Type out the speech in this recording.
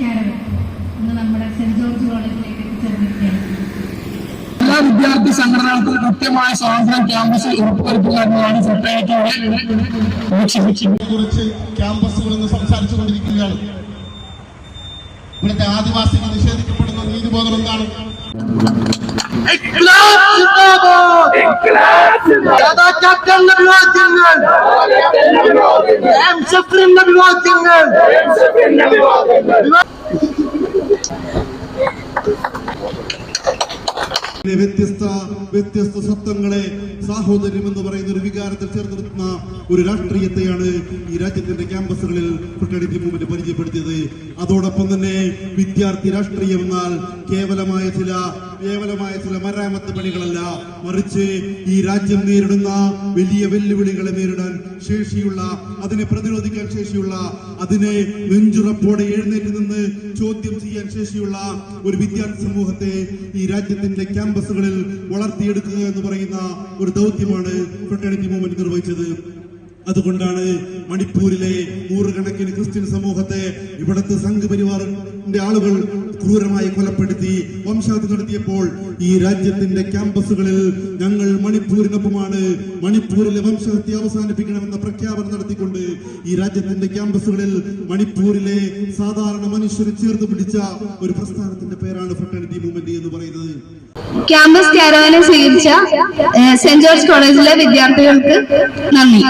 നമസ്കാരം. സെന്റ് കോളേജിലേക്ക് എല്ലാ വിദ്യാർത്ഥി സംഘടനകൾക്കും കൃത്യമായ സ്വാതന്ത്ര്യം ക്യാമ്പസിൽ ഉറപ്പുവരുത്തുക എന്നതാണ് സർക്കാരിന്റെ കുറിച്ച് ക്യാമ്പസുകൾ ഇവിടുത്തെ ആദിവാസികൾ നിഷേധിക്കപ്പെടുന്ന നീതിബോധം എന്താണ്? ക്യാപ്റ്റൻ വ്യത്യസ്ത വ്യത്യസ്ത സത്വങ്ങളെ സാഹോദര്യം എന്ന് പറയുന്ന ഒരു വികാരത്തിൽ ചേർത്ത് നിർത്തുന്ന ഒരു രാഷ്ട്രീയത്തെയാണ് ഈ രാജ്യത്തിന്റെ ക്യാമ്പസുകളിൽ ഫ്രട്ടേണിറ്റി മൂവ്മെന്റ് പരിചയപ്പെടുത്തിയത്. അതോടൊപ്പം തന്നെ വിദ്യാർത്ഥി രാഷ്ട്രീയം എന്നാൽ കേവലമായ ചില കേവലമായ ചില മരാമത്ത് പണികളല്ല മറിച്ച് ഈ രാജ്യം നേരിടുന്ന വലിയ വെല്ലുവിളികളെ നേരിടാൻ ശേഷിയുള്ള അതിനെ പ്രതിരോധിക്കാൻ ശേഷിയുള്ള അതിനെ നെഞ്ചുറപ്പോടെ എഴുന്നേറ്റ് നിന്ന് ചോദ്യം ചെയ്യാൻ ശേഷിയുള്ള ഒരു വിദ്യാർത്ഥി സമൂഹത്തെ ഈ രാജ്യത്തിന്റെ ക്യാമ്പസുകളിൽ വളർത്തിയെടുക്കുക എന്ന് പറയുന്ന ഒരു ദൗത്യമാണ് ഫ്രട്ടേണിറ്റി മൂവ്മെന്റ് നിർവഹിച്ചത്. അതുകൊണ്ടാണ് മണിപ്പൂരിലെ നൂറുകണക്കിന് ക്രിസ്ത്യൻ സമൂഹത്തെ ഇവിടുത്തെ സംഘപരിവാറിന്റെ ആളുകൾ ക്രൂരമായി കൊലപ്പെടുത്തി വംശഹത്യ നടത്തിയപ്പോൾ ഈ രാജ്യത്തിന്റെ ക്യാമ്പസുകളിൽ ഞങ്ങൾ മണിപ്പൂരിനൊപ്പമാണ് മണിപ്പൂരിലെ വംശഹത്യ അവസാനിപ്പിക്കണമെന്ന പ്രഖ്യാപനം നടത്തിക്കൊണ്ട് ഈ രാജ്യത്തിന്റെ ക്യാമ്പസുകളിൽ മണിപ്പൂരിലെ സാധാരണ മനുഷ്യരെ ചേർത്ത് പിടിച്ച ഒരു പ്രസ്ഥാനത്തിന്റെ പേരാണ് ഫ്രട്ടേണിറ്റി മൂവ്മെന്റ് എന്ന് പറയുന്നത്. ക്യാമ്പസ് കാരവാനെ സ്വീകരിച്ച സെന്റ് ജോർജ് കോളേജിലെ വിദ്യാർത്ഥികൾക്ക് നന്ദി.